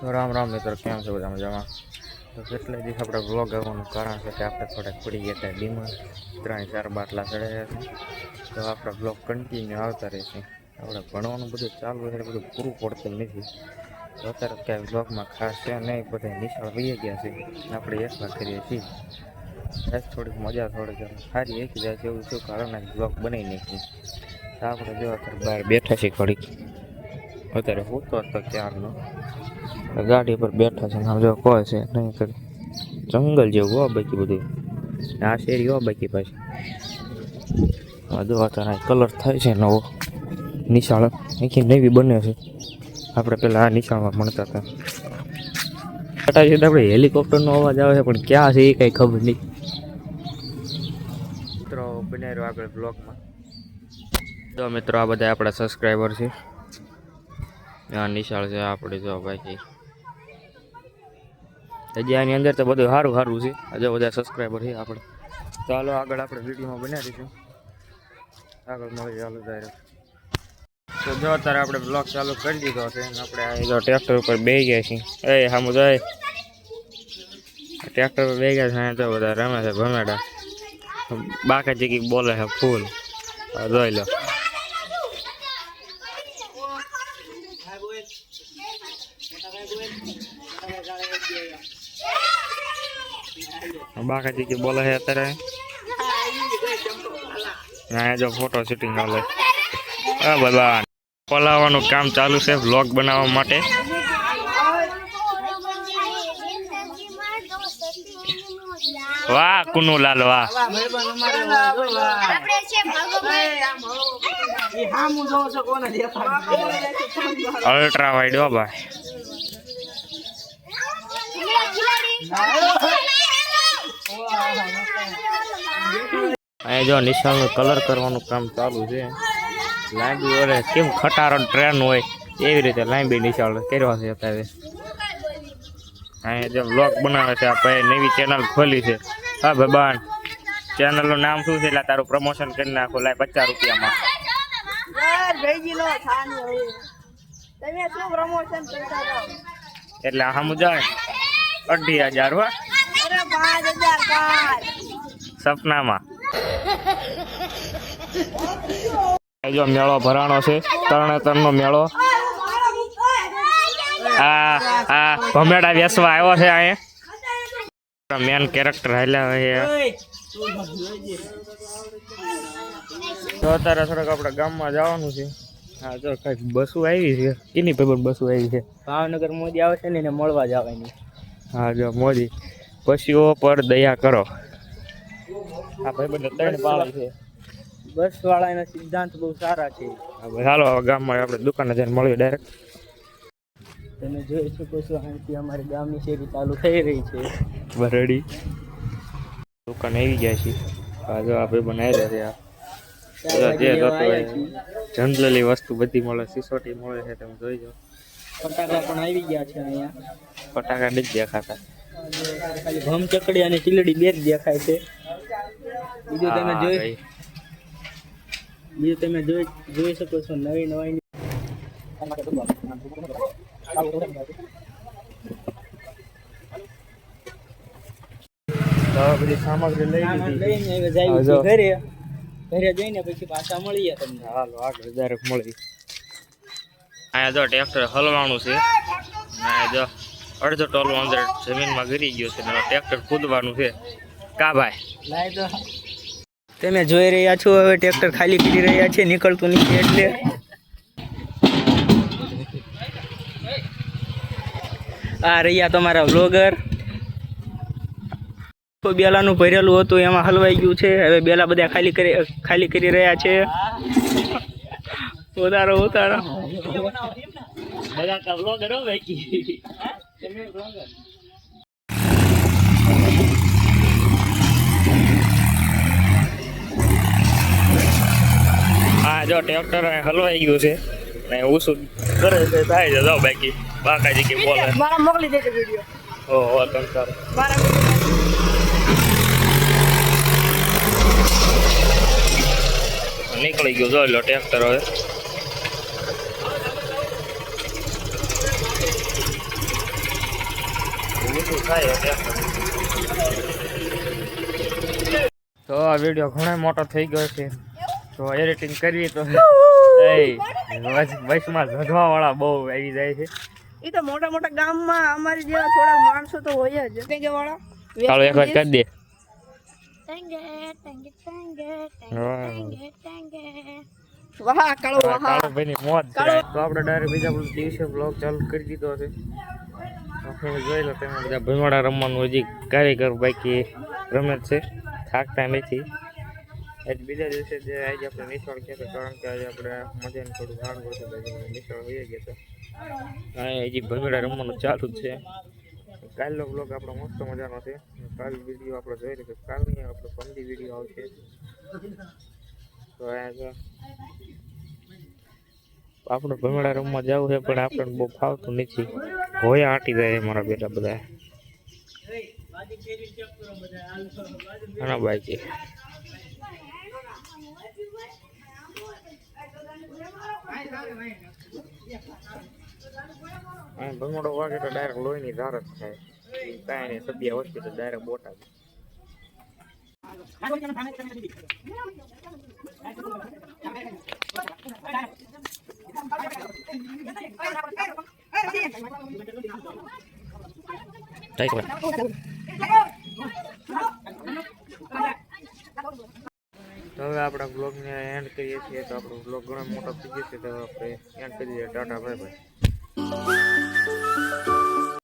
રામ રામ મિત્રો, કેમ છે બધા મજામાં? તો કેટલા દિવસ આપણે બ્લોગ આવવાનું કારણ છે કે આપણે થોડાક પડી ગયા હતા બીમાર, ત્રણ ચાર બાટલા ચડાયા છે તો આપણા બ્લોગ કન્ટિન્યુ આવતા રહેશે. આપણે ભણવાનું બધું ચાલુ એટલે બધું પૂરું પડતું નથી. તો અત્યારે ક્યાંય બ્લોગમાં ખાસ છે નહીં બધા નિશાળ વહી ગયા છે. આપણે એકલા કરીએ છીએ. બસ થોડીક મજા થોડીક સારી એક જાય છે એવું શું કારણ બ્લોગ બની નાખી તો આપણે જો અત્યારે બહાર બેઠા છીએ ઘડીક. અત્યારે હું તો હતો ક્યારનો ગાડી પર બેઠા છે આમ જો કોઈ છે, નહીં કરી જંગલ જેવું હો બાકી બધું. આ શેરી હો બાકી પાછી. જો અત્યારે કલર થાય છે નવો. નિશાળ. આખી નવી બને છે. આપણે પહેલાં આ નિશાળમાં ભણતા હતા. છટા છે આપણે હેલિકોપ્ટરનો અવાજ આવે છે, પણ ક્યાં છે એ કાંઈ ખબર નહીં. મિત્રો, બનાવ્યો આપણે બ્લોગમાં. તો મિત્રો, આ બધા આપણા સબસ્ક્રાઈબર છે. આ નિશાળ છે આપણે જો બાકી. આની અંદર તો બધું સારું સારું છે. હજુ બધા સબસ્ક્રાઈબર છે આપણે. ચાલો આગળ આપણે વિડીયોમાં બનાવીશું આગળ મળી ચાલુ ડાયરેક્ટ તો જો અત્યારે આપણે બ્લોગ ચાલુ કરી દીધો છે આપણે જો ટ્રેક્ટર ઉપર બે ગયા છીએ. એ સામુ જાય. ટ્રેક્ટર પર બે ગયા છે તો બધા રમે છે, ભમેડા. બાકા જગ્યા બોલે છે, ફૂલ. જોઈ લો. બાકા કે બોલે છે અત્યારે? અહીંયા જો ફોટો શૂટિંગ ચાલે આ બધા પલાવવાનું કામ ચાલુ છે વ્લોગ બનાવવા માટે. વાહ, કુનુલાલ, વાહ. અલ્ટ્રા વાઇડ ભાઈ. અહીંયા જો નિશાળનું કલર કરવાનું કામ ચાલુ છે. લાંબી ઓરે કેમ ખટારો ટ્રેન હોય એવી રીતે લાંબી નિશાળ કર્યો છે અત્યારે. અહીંયા જો બ્લોગ બનાવે છે આપણે નવી ચેનલ ખોલી છે. હા ભગવાન. ચેનલનું નામ શું છે? એટલે તારું પ્રમોશન કરી નાખો લાય પચાસ રૂપિયામાં. એટલે આમ જાય અઢી હજાર હો. સપનામાં. જો મેળો ભરાણો છે તરણેતરનો મેળો. આ આ ભમેડા વેસવા આવ્યો છે અહીંયા. મેન કેરેક્ટર હાલ્યા હોય તો અત્યારે થોડોક આપણે ગામમાં જવાનું છે. હા જો કંઈક બસો આવી છે. કેની પેપર બસો આવી છે. ભાવનગર મોદી આવે છે ને એને મળવા જવાની. હા જો મોદી. પશુઓ પર દયા કરો. આ ભાઈ બધા ત્રણ પાળી છે. બસ વાળાના સિદ્ધાંત બહુ સારા છે. હાલો ગામમાં આપણે દુકાને જઈને મળીએ ડાયરેક્ટ તમે જોઈ શકો છો અહીંથી અમારી ગામની શેરી ચાલુ થઈ રહી છે. બરડી દુકાન આવી ગયા છે આ જો આ ભાઈ બનાવી રહ્યા છે આ. જનરલી વસ્તુ બધી મળે સિસોટી મળે છે તમે જોઈ જાઓ. ફટાકડા પણ આવી ગયા છે અહીંયા. ફટાકા નથી દેખાતા. ખાલી ભમ ચકડી અને ચીલડી બે જ દેખાય છે. બીજું તમે જોઈ બીજું તમે જોઈ જોઈ શકો છો નવી નવાઈ તો બધી સામગ્રી લઈ લીધી. ઘરે. ઘરે જઈને પછી પાછા મળીએ તમને. હાલો આગળ ડાયરેક્ટ મળી. અહીંયા જો ટ્રેક્ટર હલવાનું છે. અહીંયા જો. અડધો ટોલો અંદર જમીનમાં ગરી ગયો છે ટ્રેક્ટર કૂદવાનું છે. કા ભાઈ? તમે જોઈ રહ્યા છો હવે ટ્રેક્ટર ખાલી કરી રહ્યા છે નીકળતું નથી એટલે. આ રહ્યા તમારા વ્લોગર બેલાનું ભરેલું હતું એમાં હલવાઈ ગયું છે. હવે બેલા બધા ખાલી કરી ખાલી કરી રહ્યા છે. ઉતારો ઉતારો બધા વ્લોગર હો હા જો ટ્રેક્ટર હલવાઈ ગયું છે. ને ઉસું કરે છે થાય છે જાઓ બાકી. બાકાજી કે બોલે મારા મોકલી દેજો વિડિયો ઓહો તમ મારા નીકળી ગયું જો લો ટ્રેક્ટર હવે. થાય તો આ વીડિયો ઘણો મોટો થઈ ગયો છે. તો એડિટિંગ કરીએ તો એ વચમાં ઝઘવા વાળા બહુ આવી જાય છે. એ તો મોટા મોટા ગામમાં અમારી જેવા થોડા માણસો તો હોય જ. કે વાળા ચાલો એક વાર કરી દે. વાહ. કાળો વાહ કાળુભાઈ ની મોત. તો આપણે ડાયરેક્ટ બીજા દિવસે બ્લોગ ચાલુ કરી દીધો છે. જોઈ લો, તમે બધા ભીમાડા રમવાનું હજી કારીગર બાકી રમે છે. થાકતા નથી. આજ બીજા દિવસે જે આજે આપણે નિશાળ ગયા હતા, કારણ કે આજે આપણે મજાનું થોડું સારું હતું આજે અમે નિશાળ હોઈ ગયા હતા. હજી ભીમાડા રમવાનું ચાલુ છે. કાલનો બ્લોગ આપણો મસ્ત મજાનો છે. કાલ વીડિયો આપણે જોઈ લઈએ કાલની આપણો પંદી વીડિયો આવશે. તો અહીંયા આપણે ભમડા રમવા જવું છે, પણ આપણને બહુ ફાવતું નથી. હોયા આટી જાય મારા બેટા બધા ઘણા બાઈક ભમડો વાગે તો ડાયરેક્ટ લોહીની ધાર જ થાય. કાંઈ નહીં, સભ્ય હોસ્પિટલ ડાયરેક્ટ બોટાદ. હવે આપણા બ્લોગને એન્ડ કરીએ છીએ તો આપણો બ્લોગ ઘણો મોટો થઈ જશે તો આપણે એન્ડ કરી દઈએ ટાટા ભાઈ બાય